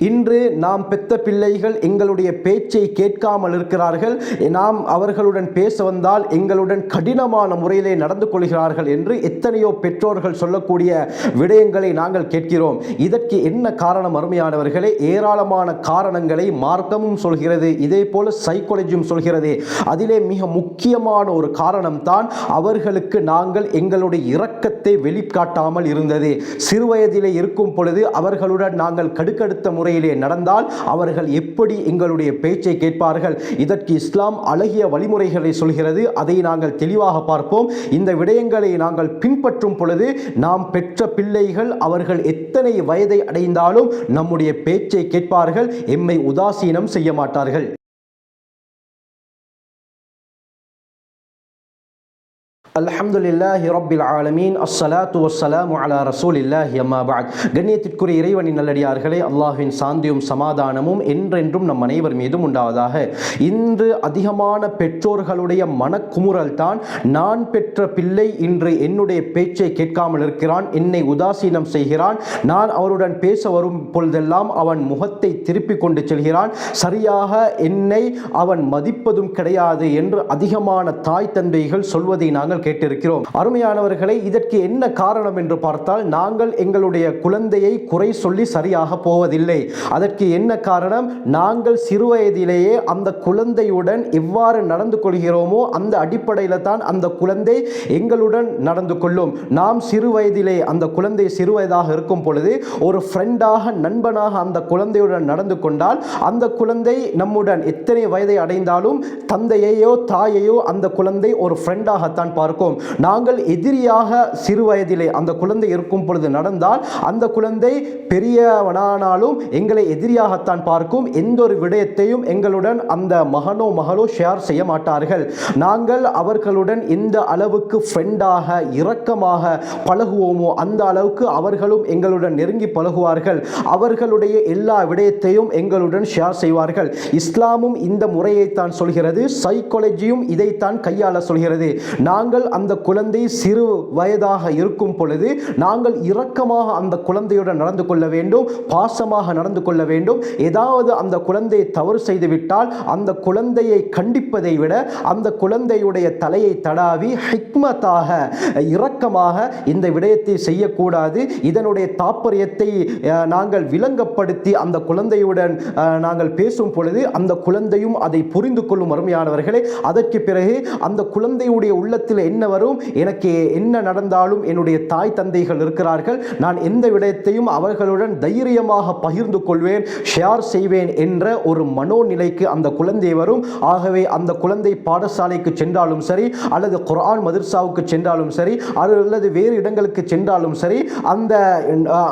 இன்று நாம் பெத்த பிள்ளைகள் எங்களுடைய பேச்சை கேட்காமல் இருக்கிறார்கள். நாம் அவர்களுடன் பேச வந்தால் எங்களுடன் கடினமான முறையிலே நடந்து கொள்கிறார்கள் என்று எத்தனையோ பெற்றோர்கள் சொல்லக்கூடிய விடயங்களை நாங்கள் கேட்கிறோம். இதற்கு என்ன காரணம் அருமையானவர்களே? ஏராளமான காரணங்களை மார்க்கமும் சொல்கிறது இதே போல சைக்காலஜியும் சொல்கிறது. அதிலே மிக முக்கியமான ஒரு காரணம் தான் அவர்களுக்கு நாங்கள் எங்களுடைய இரக்கத்தை வெளிக்காட்டாமல் இருந்தது. சிறுவயதிலே இருக்கும் பொழுது அவர்களுடன் நாங்கள் கடுக்கடுத்த முறை முறையிலே நடந்தால் அவர்கள் எப்படி எங்களுடைய பேச்சை கேட்பார்கள்? இதற்கு இஸ்லாம் அழகிய வழிமுறைகளை சொல்கிறது. அதை நாங்கள் தெளிவாக பார்ப்போம். இந்த விடயங்களை நாங்கள் பின்பற்றும் பொழுது நாம் பெற்ற பிள்ளைகள் அவர்கள் எத்தனை வயதை அடைந்தாலும் நம்முடைய பேச்சை கேட்பார்கள். எம்மை உதாசீனம் செய்ய மாட்டார்கள். அல்ஹம்துலில்லாஹி ரப்பில் ஆலமீன். அஸ்ஸலாத்து வஸ்ஸலாமு அலா ரசூலில்லாஹி அம்மா பஅத். கண்ணியத்திற்குரிய இறைவனின் நல்லடியார்களே அல்லாஹ்வின் சாந்தியும் சமாதானமும் என்றென்றும் நம் அனைவர் மீதும் உண்டாவதாக. இன்று அதிகமான பெற்றோர்களுடைய மனக்குமுறல் தான் நான் பெற்ற பிள்ளை இன்று என்னுடைய பேச்சை கேட்காமல் இருக்கிறான் என்னை உதாசீனம் செய்கிறான் நான் அவருடன் பேச வரும் பொழுதெல்லாம் அவன் முகத்தை திருப்பி கொண்டு செல்கிறான் சரியாக என்னை அவன் மதிப்பதும் கிடையாது என்று அதிகமான தாய் தந்தைகள் சொல்வதை நாங்கள் கேட்டிருக்கிறோம். அருமையானவர்களை இதற்கு என்ன காரணம் என்று பார்த்தால் நாங்கள் எங்களுடைய குழந்தையை குறை சொல்லி சரியாக போவதில்லை. அதற்கு என்ன காரணம்? நாங்கள் சிறுவயதிலேயே அந்த குழந்தையுடன் எவ்வாறு நடந்து கொள்கிறோமோ அந்த அடிப்படையில் தான் அந்த குழந்தை எங்களுடன் நடந்து கொள்ளும். நாம் சிறு வயதிலே அந்த குழந்தை சிறுவயதாக இருக்கும் பொழுது ஒரு ஃப்ரெண்டாக நண்பனாக அந்த குழந்தையுடன் நடந்து கொண்டால் அந்த குழந்தை நம்முடன் எத்தனை வயதை அடைந்தாலும் தந்தையையோ தாயையோ அந்த குழந்தை ஒரு ஃப்ரெண்டாகத்தான் பார்க்கும். நாங்கள் எதிரியாக சிறு வயதிலே அந்த குழந்தை இருக்கும் பொழுது நடந்தால் அந்த குழந்தை பெரியவனானாலும் எங்களை எதிரியாகத்தான் பார்க்கும். எந்த ஒரு விடயத்தையும் எங்களுடன் அந்த மகனோ மகளோ ஷேர் செய்ய மாட்டார்கள். நாங்கள் அவர்களுடன் எந்த அளவுக்கு ஃப்ரெண்டாக இரக்கமாக பழகுவோமோ அந்த அளவுக்கு அவர்களும் எங்களுடன் நெருங்கி பழகுவார்கள். அவர்களுடைய எல்லா விடயத்தையும் எங்களுடன் ஷேர் செய்வார்கள். இஸ்லாமும் இந்த முறையைத்தான் சொல்கிறது. சைக்காலஜியும் இதைத்தான் கையாள சொல்கிறது. நாங்கள் அந்த குழந்தை சிறு வயதாக இருக்கும் பொழுது நாங்கள் இரக்கமாக அந்த குழந்தையுடன் நடந்து கொள்ள வேண்டும் பாசமாக நடந்து கொள்ள வேண்டும். ஏதாவது அந்த குழந்தை தவறு செய்துவிட்டால் அந்த குழந்தையை கண்டிப்பதை விட அந்த குழந்தையுடைய தலையை தடாவி ஹிக்மத்தாக இரக்கமாக இந்த விடயத்தை செய்யக்கூடாது. இதனுடைய தாற்பயத்தை நாங்கள் விளங்கப்படுத்தி அந்த குழந்தையுடன் நாங்கள் பேசும் பொழுது அந்த குழந்தையும் அதை புரிந்து கொள்ளும் அருமையானவர்களே அதற்கு பிறகு அந்த குழந்தையுடைய உள்ளத்தில் என்ன வரும்? எனக்கு என்ன நடந்தாலும் என்னுடைய தாய் தந்தைகள் இருக்கிறார்கள். நான் எந்த விடயத்தையும் அவர்களுடன் தைரியமாக பகிர்ந்து கொள்வேன் ஷேர் செய்வேன் என்ற ஒரு மனோநிலைக்கு அந்த குழந்தை வரும். ஆகவே அந்த குழந்தை பாடசாலைக்கு சென்றாலும் சரி அல்லது குரான் மதர்சாவுக்கு சென்றாலும் சரி அல்லது வேறு இடங்களுக்கு சென்றாலும் சரி அந்த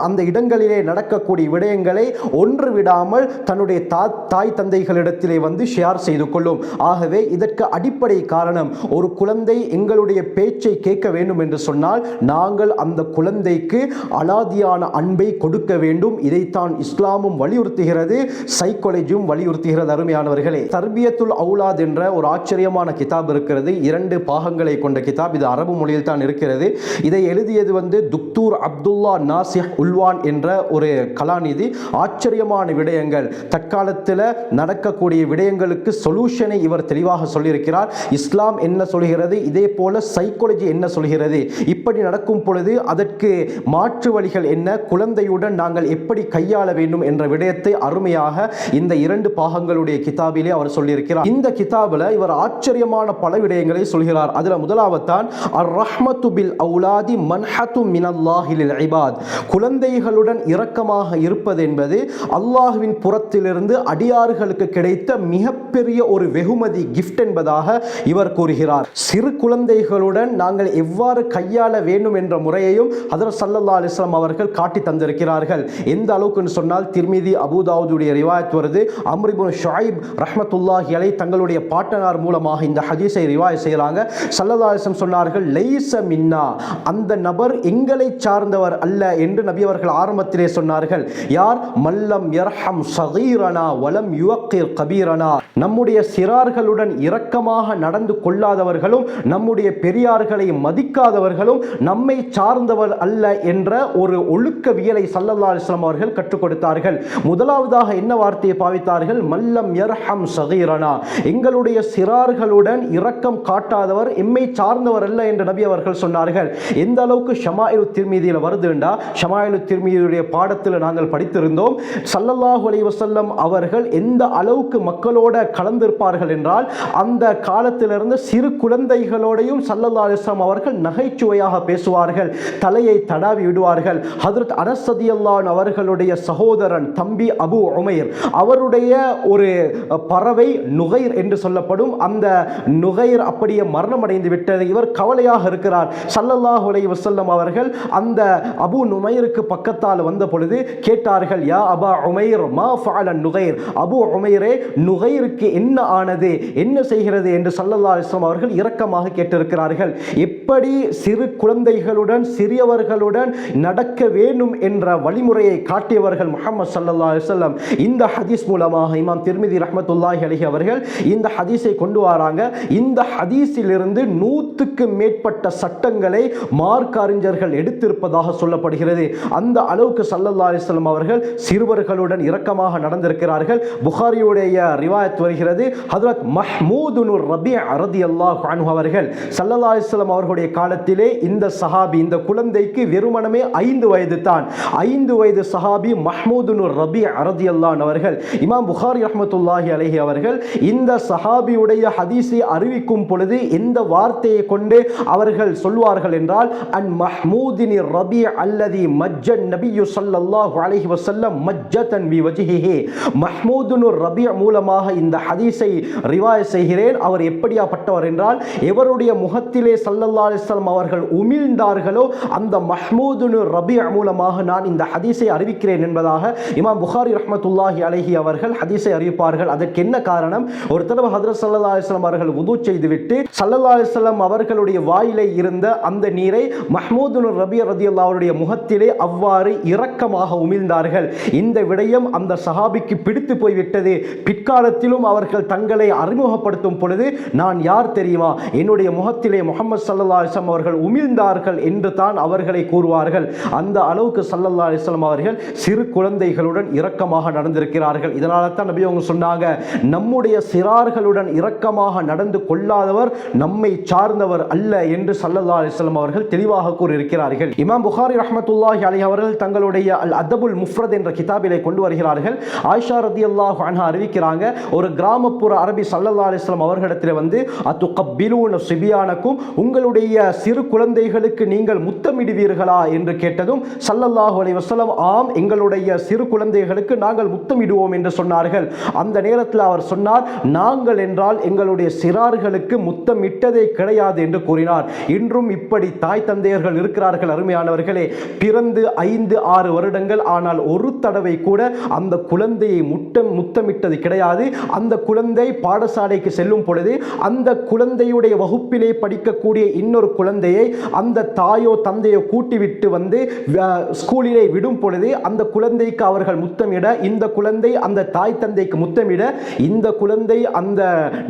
அந்த இடங்களிலே நடக்கக்கூடிய விடயங்களை ஒன்று விடாமல் தன்னுடைய தா தாய் தந்தைகளிடத்திலே வந்து ஷேர் செய்து கொள்ளும். ஆகவே இதற்கு அடிப்படை காரணம் ஒரு குழந்தை எங்களுடைய பேச்சை கேட்க வேண்டும் என்று சொன்னால் நாங்கள் அந்த குழந்தைக்கு அலாதியான அன்பை கொடுக்க வேண்டும். இதைத்தான் இஸ்லாமும் வலியுறுத்துகிறது சைக்காலஜியும் வலியுறுத்துகிறது அருமையானவர்களே. தர்பியத்துல் அவுலாத் என்ற ஒரு ஆச்சரியமான கிதாப் இருக்கிறது. இரண்டு பாகங்களை கொண்ட கிதாப் இது அரபு மொழியில் தான் இருக்கிறது. இதை எழுதியது வந்து துக்தூர் அப்துல்லா நாசிஹ் உல்வான் என்ற ஒரு கலாநிதி. ஆச்சரியமான விடயங்கள். தற்காலத்தில் நடக்கக்கூடிய விடயங்களுக்கு சொல்யூஷனை இவர் தெளிவாக சொல்லியிருக்கிறார். இஸ்லாம் என்ன சொல்கிறது? இதே போல சைக்காலஜி என்ன சொல்கிறது? இப்படி நடக்கும் பொழுது அதற்கு மாற்று வழிகள் என்ன? குழந்தையுடன் நாங்கள் எப்படி கையாள வேண்டும் என்ற விடயத்தை அருமையாக இந்த இரண்டு பாகங்களுடைய கிதாபிலே அவர் சொல்லியிருக்கிறார். இந்த கிதாபில் இவர் ஆச்சரியமான பல விடயங்களை சொல்கிறார். அதில் முதலாவதுதான் அர் ரஹ்மத்து பில் அவுலாதி மன்ஹத்து மினல்லாஹிலில் இபாத். குழந்தைகளுடன் இரக்கமாக இருப்பது என்பது அல்லாஹுவின் புறத்திலிருந்து அடியார்களுக்கு கிடைத்த மிகப்பெரிய ஒரு வெகுமதி கிஃப்ட் என்பதாக இவர் கூறுகிறார். சிறு குழந்தைகளுடன் நாங்கள் எவ்வாறு கையாள வேண்டும் என்ற முறையையும் ஹதரத் சல்லல்லா அலிஸ்லாம் அவர்கள் காட்டி தந்திருக்கிறார்கள். எந்த அளவுக்குன்னு சொன்னால் திருமிதி அபுதாவுடைய ரிவாயத் வருது. அம்ரிபுன் ஷாயிப் ரஹமத்துல்லாஹி அலை தங்களுடைய பாட்டனார் மூலமாக இந்த ஹதீஸை ரிவாய் செய்கிறாங்க சல்லல்லா அலிஸ்லாம் சொன்னார்கள் லைச மின்னா. அந்த நபர் எங்களை சார்ந்தவர் அல்ல என்று நபி அவர்கள் ஆரம்பத்திலே சொன்னார்கள். யார்? மல்லம் யர்ஹம் சகீரனா வலம் யுவக்கிர் கபீரனா. நம்முடைய சிறார்களுடன் இரக்கமாக நடந்து கொள்ளாதவர்களும் நம்முடைய பெரியார்களை மதிக்காதவர்களும் நம்மை சார்ந்தவர் அல்ல என்ற ஒரு ஒழுக்கவியலை சல்லல்லா அலிஸ்லாம் அவர்கள் கற்றுக் கொடுத்தார்கள். முதலாவதாக என்ன வார்த்தையை பாவித்தார்கள்? மல்லம் யர்ஹம் சகீரனா. எங்களுடைய சிறார்களுடன் இரக்கம் காட்டாதவர் எம்மை சார்ந்தவர் அல்ல என்று நபி அவர்கள் சொன்னார்கள். எந்த அளவுக்கு ஷமாயிலு திருமீதியில் வருதுண்டா ஷமாயிலு திருமீதியுடைய பாடத்தில் நாங்கள் படித்திருந்தோம். சல்லல்லாஹு அலி வசல்லம் அவர்கள் எந்த அளவுக்கு மக்களோட கலந்திருப்பார்கள் என்றால் அந்த காலத்திலிருந்து சிறு குழந்தைகளோடையும் சல்லல்லா அலிஸ்லாம் அவர்கள் நகைச்சுவையாக பேசுவார்கள் தலையை தடாவி விடுவார்கள். ஹதரத் அனசதியல்லான் அவர்களுடைய சகோதரன் தம்பி அபு உமைர் அவருடைய ஒரு பறவை நுகைர் என்று சொல்லப்படும் அந்த நுகைர் அப்படியே மரணமடைந்து விட்டது. இவர் கவலையாக இருக்கிறார். சல்லல்லாஹ் உலை வசல்லம் அவர்கள் அந்த அபு நுமைருக்கு பக்கத்தால் வந்த பொழுது கேட்டார்கள் யா அபா உமைர் மா ஃபாலன் நுகைர்? அபு உமைரே நுகைருக்கு என்ன ஆனது? என்ன செய்கிறது? என்று சல்லல்லா அலைஹி அவர்கள் இரக்கமாக கேட்டிருக்கிறார்கள் எப்படி சிறு குழந்தைகளுடன் சிறியவர்களுடன் நடக்க வேண்டும் என்ற வழிமுறையை காட்டியவர்கள் முகமது சல்லா அலுவலம் இந்த ஹதீஸ் மூலமாக இமாம் திருமதி ரஹமத்துல்லாஹி அலஹி அவர்கள் இந்த ஹதீஸை கொண்டு வராங்க. இந்த ஹதீஸிலிருந்து நூற்றுக்கு மேற்பட்ட சட்டங்களை மார்க் அறிஞர்கள் எடுத்திருப்பதாக சொல்லப்படுகிறது. அந்த அளவுக்கு சல்லல்லா அலிஸ்லாம் அவர்கள் சிறுவர்களுடன் இரக்கமாக நடந்திருக்கிறார்கள். புகாரியுடைய ரிவாயத் வருகிறது. ஹதரத் மஹ்மூதுனுர் ரபி அரதி அல்லாஹ் அவர்கள் சல்லல்லா அலிஸ்லாம் அவர்களுடைய காலத்திலே இந்த சஹாபி இந்த குழந்தைக்கு வெறுமனமே ஐந்து வயது தான் ஐந்து வயது சஹாபி மஹமூதுனு ரபி அரதி அல்லான் அவர்கள் இமாம் புகாரி ரஹமத்துல்லாஹி அலஹி அவர்கள் இந்த சஹாபியுடைய ஹதீஸை அறிவிக்கும் பொழுது எந்த வார்த்தையை கொண்டு அவர்கள் சொல்வார்கள் என்றால் அன் மஹ்மூதினி ரபி அல்லதி மஜ்ஜன் நபியு சல்லல்லாஹு அலஹி வசல்லம் மஜ்ஜதன் வி வஜிஹே மஹ்மூதுனு ரபி மூலமாக இந்த ஹதீஸை ரிவாய் செய்கிறேன். அவர் எப்படியாப்பட்டவர் என்றால் எவருடைய முகத்திலே சல்லல்லா அலைஹி அவர்கள் உமிழ்ந்தார்களோ அந்த மஹ்மூதுனு ரபி மூலமாக நான் இந்த ஹதீஸை அறிவிக்கிறேன் என்பதாக இமாம் புகாரி ரஹமத்துல்லாஹி அழகி அவர்கள் ஹதீஸை அறிவிப்பார்கள். அதற்கு என்ன காரணம்? ஒரு தடவை ஹதரத் சல்லா அலிஸ்லாம் அவர்கள் உது செய்துவிட்டு சல்லல்லா அலிஸ்லாம் அவர்களுடைய வாயிலே இருந்த அந்த நீரை மஹ்மூதுனு ரபி ரதி அவருடைய முகத்திலே அவ்வாறு இரக்கமாக உமிழ்ந்தார்கள். இந்த விடயம் அந்த சஹாபிக்கு பிடித்து போய்விட்டது. பிற்காலத்திலும் அவர்கள் தங்களை அறிமுகப்படுத்தும் பொழுது நான் யார் தெரியுமா? என்னுடைய முகத்திலே முகமது சல்லா அலிஸ்லாம் அவர்கள் உமிழ்ந்தார்கள் என்று தான் அவர்களை கூறுவார்கள். அந்த அளவுக்கு சல்லல்லா அலிஸ்லாம் அவர்கள் சிறு குழந்தைகளுடன் இரக்கமாக நடந்திருக்கிறார்கள். இதனால தான் நபி அவங்க சொன்னாங்க நம்முடைய சிறார்களுடன் இரக்கமாக நடந்து கொள்ளாதவர் நம்மை சார்ந்தவர் அல்ல என்று சல்லல்லா அலிஸ்லாம் அவர்கள் தெளிவாக கூறியிருக்கிறார்கள். இமாம் புகாரி ரஹமத்துல்லாஹி அலி அவர்கள் தங்களுடைய அல் அதபுல் முஃப்ரத் என்ற கிதாபிலை கொண்டு வருகிறார்கள். ஆயிஷா ரதி அல்லாஹ் அன்ஹா அறிவிக்கிறாங்க ஒரு கிராமப்புற அரபி சல்லல்லா அலிஸ்லாம் அவர்களிடத்தில் வந்து அத்து சிபியா சிபியானக்கும் உங்களுடைய சிறு குழந்தைகளுக்கு நீங்கள் முத்தமிடுவீர்களா என்று கேட்டதும் சல்லல்லாஹு அலி வசலம் ஆம் எங்களுடைய சிறு குழந்தைகளுக்கு நாங்கள் முத்தமிடுவோம் என்று சொன்னார்கள். அந்த நேரத்தில் அவர் சொன்னார் நாங்கள் என்றால் எங்களுடைய சிறார்களுக்கு முத்தமிட்டதே கிடையாது என்று கூறினார். இன்றும் இப்படி தாய் தந்தையர்கள் இருக்கிறார்கள் அருமையானவர்களே. பிறந்து ஐந்து ஆறு வருடங்கள் ஆனால் ஒரு தடவை கூட அந்த குழந்தையை முட்டம் முத்தமிட்டது கிடையாது. அந்த குழந்தை பாடசாலைக்கு செல்லும் பொழுது அந்த குழந்தையுடைய வகுப்பிலே படிக்கக்கூடிய இன்னொரு குழந்தையை அந்த தாயோ தந்தையோ கூட்டிவிட்டு வந்து ஸ்கூலிலே விடும் பொழுது அந்த குழந்தைக்கு அவர்கள் முத்தமிட இந்த குழந்தை அந்த தாய் தந்தைக்கு முத்தமிட இந்த குழந்தை அந்த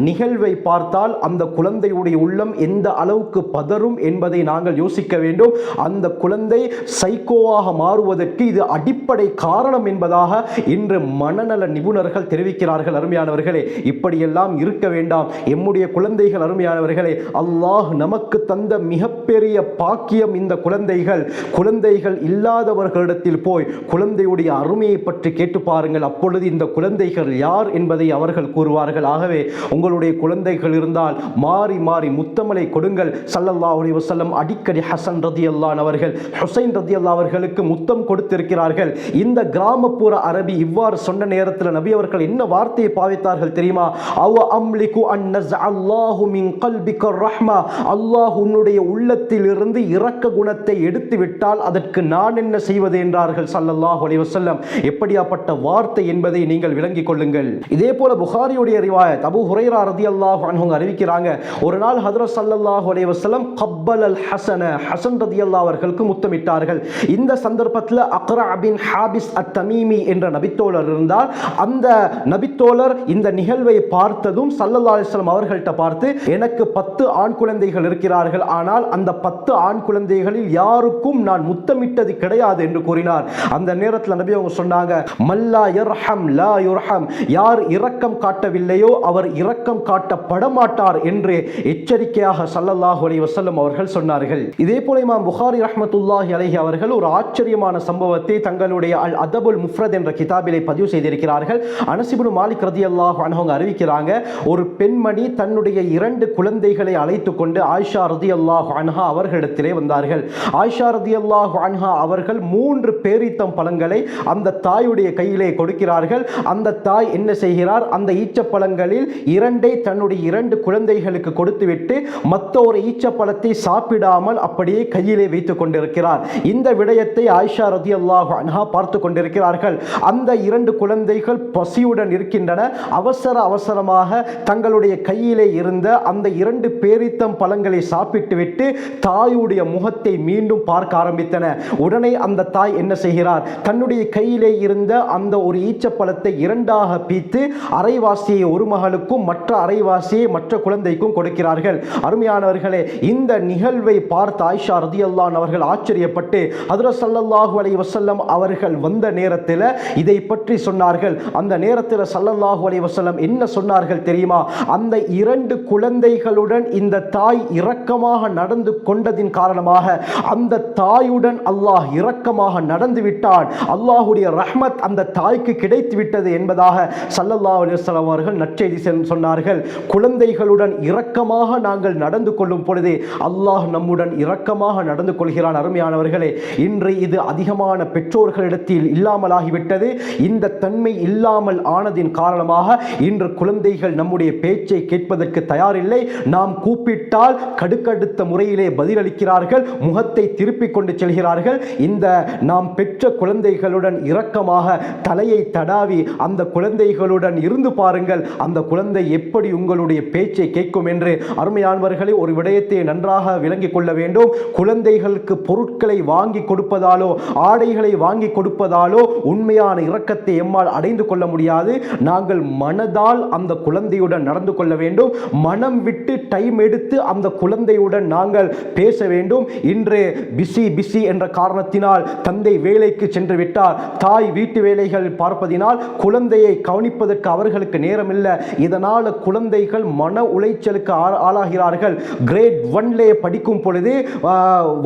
நிகழ்வை பார்த்தால் அந்த குழந்தையுடைய உள்ளம் எந்த அளவுக்கு பதறும் என்பதை நாங்கள் யோசிக்க வேண்டும். அந்த குழந்தை சைக்கோவாக மாறுவதற்கு இது அடிப்படை காரணம் என்பதாக இன்று மனநல நிபுணர்கள் தெரிவிக்கிறார்கள் அருமையானவர்களே. இப்படியெல்லாம் இருக்க வேண்டாம். எம்முடைய குழந்தைகள் அருமையானவர்களே அல்லாஹ் நமக்கு தந்த மிகப்பெரிய பாக்கியம் இந்த குழந்தைகள். குழந்தைகள் இல்லாதவர்களிடத்தில் போய் குழந்தையுடைய அருமையை பற்றி கேட்டு பாருங்கள். அப்பொழுது இந்த குழந்தைகள் யார் என்பதை அவர்கள் கூறுவார்கள். ஆகவே உங்களுடைய குழந்தைகள் இருந்தால் மாறி மாறி முத்தமலை கொடுங்கள். சல்லல்லாஹு அலைஹி அடிக்கடி ஹசன் ரதி அல்லான் அவர்கள் ஹுசைன் ரதியல்லா அவர்களுக்கு முத்தம் கொடுத்திருக்கிறார்கள். இந்த கிராமப்புற அரபி இவ்வாறு சொன்ன நேரத்தில் நபி அவர்கள் என்ன வார்த்தையை பாவித்தார்கள் தெரியுமா? அவ அம்லிகு அன் அல்லாஹு மின் கல்பிக ரஹ்மா அல்லாஹ் உன்னுடைய உள்ளத்தில் இருந்து இரக்க குணத்தை எடுத்து விட்டால் அதற்கு நான் என்ன செய்வது என்றார்கள் சல்லல்லாஹ் அலைவசல்லம் எப்படியாப்பட்ட வார்த்தை என்பதை நீங்கள் விளங்கிக் கொள்ளுங்கள். இதே போல புகாரியுடைய ரிவாயத் அபு ஹுரைரா ரதியல்லாஹு அன்ஹு அறிவிக்கிறாங்க ஒரு நாள் ஹதரத் சல்லல்லாஹ் அலைவசல்லம் கப்பல் அல் ஹசன ஹசன் ரதி அல்லா அவர்களுக்கு முத்தமிட்டார்கள். இந்த சந்தர்ப்பத்தில் அக்ரா பின் ஹாபிஸ் அத் தமீமி என்ற நபித்தோழர் இருந்தால் அந்த நபித்தோழர் இந்த நிகழ்வை பார்த்ததும் சல்லல்லா அலிஸ்லாம் அவர்கள்ட்ட பார்த்து எனக்கு பத்து ஆண்டு ஆண் குழந்தைகள் இருக்கிறார்கள். ஆனால் அந்த பத்து ஆண் குழந்தைகளில் யாருக்கும் நான் முத்தமிட்டது கிடையாது என்று கூறினார். அந்த நேரத்தில் நபி அவங்க சொன்னாங்க மல்லா யர்ஹம் லா யுர்ஹம். யார் இரக்கம் காட்டவில்லையோ அவர் இரக்கம் காட்டப்பட மாட்டார் என்று எச்சரிக்கையாக சல்லல்லாஹு அலி வசல்லம் அவர்கள் சொன்னார்கள். இதே போல இமாம் புகாரி ரஹமத்துல்லாஹி அலஹி அவர்கள் ஒரு ஆச்சரியமான சம்பவத்தை தங்களுடைய அல் அதபுல் முஃப்ரத் என்ற கிதாபிலே பதிவு செய்திருக்கிறார்கள். அனசிபுன் மாலிக் ரதி அல்லாஹ் அவங்க அறிவிக்கிறாங்க ஒரு பெண்மணி தன்னுடைய இரண்டு குழந்தைகளை அழைத்து கொண்டு ஆயிஷா ரதி அல்லாஹ் அன்ஹா அவர்களிடத்திலே வந்தார்கள். ஆயிஷா ரதி அல்லாஹ் அன்ஹா அவர்கள் மூன்று பேரித்தம் பழங்களை அந்த தாயுடைய கையிலே கொடுக்கிறார்கள். அந்த தாய் என்ன செய்கிறார்? அந்த ஈச்சப்பழங்களில் இரண்டை தன்னுடைய இரண்டு குழந்தைகளுக்கு கொடுத்துவிட்டு மற்ற ஒரு ஈச்சப்பழத்தை சாப்பிடாமல் அப்படியே கையிலே வைத்துக் கொண்டிருக்கிறார். இந்த விடயத்தை ஆயிஷா ரதி அல்லாஹ் அன்ஹா பார்த்து கொண்டிருக்கிறார்கள். அந்த இரண்டு குழந்தைகள் பசியுடன் இருக்கின்றன. அவசர அவசரமாக தங்களுடைய கையிலே இருந்த அந்த இரண்டு பேர் பேரித்தம் பழங்களை சாப்பிட்டுவிட்டு தாயுடைய முகத்தை மீண்டும் பார்க்க ஆரம்பித்தன. உடனே அந்த தாய் என்ன செய்கிறார்? தன்னுடைய கையிலே இருந்த அந்த ஒரு ஈச்சப்பழத்தை இரண்டாக பீத்து அரைவாசியை ஒரு மகளுக்கும் மற்ற அரைவாசியை மற்ற குழந்தைக்கும் கொடுக்கிறார்கள். அருமையானவர்களே இந்த நிகழ்வை பார்த்த ஆயிஷா ரதியல்லான் அவர்கள் ஆச்சரியப்பட்டு அதுரசல்லாஹு ஸல்லல்லாஹு வசல்லம் அவர்கள் வந்த நேரத்தில் இதை பற்றி சொன்னார்கள். அந்த நேரத்தில் சல்லல்லாஹு அலைஹி வசல்லம் என்ன சொன்னார்கள் தெரியுமா? அந்த இரண்டு குழந்தைகளுடன் இந்த தாய் இரக்கமாக நடந்து கொண்டதின் காரணமாக அந்த தாயுடன் அல்லாஹ் இரக்கமாக நடந்து விட்டான். அல்லாஹுடைய ரஹ்மத் அந்த தாய்க்கு கிடைத்து விட்டது என்பதாக சல்லல்லா அலுவலாம் அவர்கள் நற்செய்தி சொன்னார்கள். குழந்தைகளுடன் இரக்கமாக நாங்கள் நடந்து கொள்ளும் பொழுது அல்லாஹ் நம்முடன் இரக்கமாக நடந்து கொள்கிறான் அருமையானவர்களே. இன்று இது அதிகமான பெற்றோர்களிடத்தில் இல்லாமலாகிவிட்டது. இந்த தன்மை இல்லாமல் ஆனதின் காரணமாக இன்று குழந்தைகள் நம்முடைய பேச்சை கேட்பதற்கு தயாரில்லை. நாம் கூப்பிட்டால் கடுக்கடுத்த முறையிலே பதிலளிக்கிறார்கள் முகத்தை திருப்பிக் கொண்டு செல்கிறார்கள். இந்த நாம் பெற்ற குழந்தைகளுடன் இரக்கமாக தலையை தடாவி அந்த குழந்தைகளுடன் இருந்து பாருங்கள். அந்த குழந்தை எப்படி உங்களுடைய பேச்சை கேட்கும் என்று அருமையானவர்களே ஒரு விடயத்தை நன்றாக விளங்கிக் கொள்ள வேண்டும். குழந்தைகளுக்கு பொருட்களை வாங்கி கொடுப்பதாலோ ஆடைகளை வாங்கி கொடுப்பதாலோ உண்மையான இரக்கத்தை எம்மால் அடைந்து கொள்ள முடியாது. நாங்கள் மனதால் அந்த குழந்தையுடன் நடந்து கொள்ள வேண்டும். மனம் விட்டு டைம் எடுத்து அந்த குழந்தையுடன் நாங்கள் பேச வேண்டும். இன்று பிஸி பிஸி என்ற காரணத்தினால் தந்தை வேலைக்கு சென்று விட்டார். தாய் வீட்டு வேலைகள் பார்ப்பதினால் குழந்தையை கவனிப்பதற்கு அவர்களுக்கு நேரம் இல்லை இதனால் குழந்தைகள் மன உளைச்சலுக்கு ஆளாகிறார்கள். கிரேட் ஒன்லே படிக்கும் பொழுது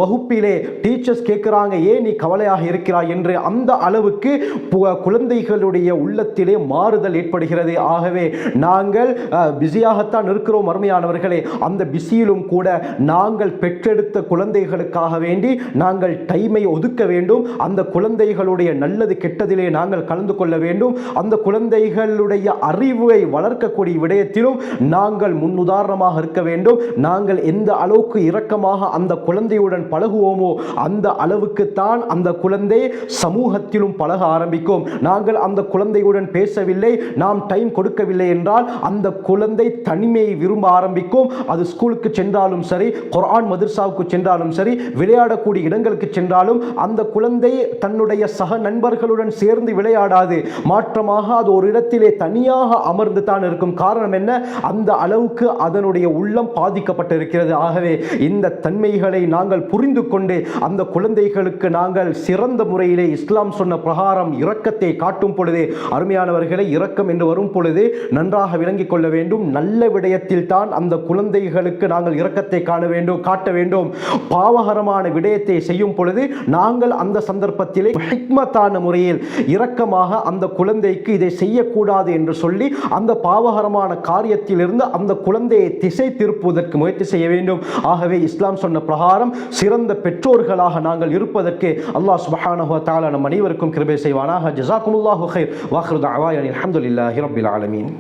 வகுப்பிலே டீச்சர்ஸ் கேட்குறாங்க ஏன் நீ கவலையாக இருக்கிறாய்? என்று அந்த அளவுக்கு குழந்தைகளுடைய உள்ளத்திலே மாறுதல் ஏற்படுகிறது. ஆகவே நாங்கள் பிஸியாகத்தான் இருக்கிறோம் அருமையானவர்களே. அந்த பிஸியிலும் கூட நாங்கள் பெற்றெடுத்த குழந்தைகளுக்காக வேண்டி நாங்கள் டைமை ஒதுக்க வேண்டும். அந்த குழந்தைகளுடைய நல்லது கெட்டதிலே நாங்கள் கலந்து கொள்ள வேண்டும். அந்த குழந்தைகளுடைய அறிவை வளர்க்கக்கூடிய விடயத்திலும் நாங்கள் முன்னுதாரணமாக இருக்க வேண்டும். நாங்கள் எந்த அளவுக்கு இரக்கமாக அந்த குழந்தையுடன் பழகுவோமோ அந்த அளவுக்கு தான் அந்த குழந்தை சமூகத்திலும் பழக ஆரம்பிக்கும். நாங்கள் அந்த குழந்தையுடன் பேசவில்லை நாம் டைம் கொடுக்கவில்லை என்றால் அந்த குழந்தை தனிமையை விரும்ப ஆரம்பிக்கும். அது ஸ்கூலுக்கு சென்றாலும் சரி குர்ஆன் மதர்சாவுக்கு சென்றாலும் சரி விளையாடக்கூடிய இடங்களுக்கு சென்றாலும் அந்த குழந்தை தன்னுடைய சக நண்பர்களுடன் சேர்ந்து விளையாடாது. மாற்றமாக அது ஒரு இடத்திலே தனியாக அமர்ந்து தான் இருக்கும். காரணம் என்ன? அந்த அளவுக்கு அதனுடைய உள்ளம் பாதிக்கப்பட்டிருக்கிறது. ஆகவே இந்த தன்மைகளை நாங்கள் புரிந்து கொண்டு அந்த குழந்தைகளுக்கு நாங்கள் சிறந்த முறையிலே இஸ்லாம் சொன்ன பிரகாரம் இரக்கத்தை காட்டும் பொழுது அருமையானவர்களை இரக்கம் என்று வரும் பொழுது நன்றாக விளங்கிக் கொள்ள வேண்டும். நல்ல விடயத்தில் தான் அந்த குழந்தைகள் குழந்தைகளுக்கு நாங்கள் இரக்கத்தை காண வேண்டும் காட்ட வேண்டும். பாவகரமான விடயத்தை செய்யும் பொழுது நாங்கள் அந்த சந்தர்ப்பத்திலே ஹிக்மத்தான முறையில் இரக்கமாக அந்த குழந்தைக்கு இதை செய்யக்கூடாது என்று சொல்லி அந்த பாவகரமான காரியத்திலிருந்து அந்த குழந்தையை திசை திருப்புவதற்கு முயற்சி செய்ய வேண்டும். ஆகவே இஸ்லாம் சொன்ன பிரகாரம் சிறந்த பெற்றோர்களாக நாங்கள் இருப்பதற்கு அல்லாஹ் சுப்ஹானஹு தாலா நம் அனைவருக்கும் கிருபை செய்வானாக. ஜசாக்குமுல்லாஹு ஹைர் வாஹிரு அவாயன் அல்ஹம்துலில்லாஹி ரபில் ஆலமீன்.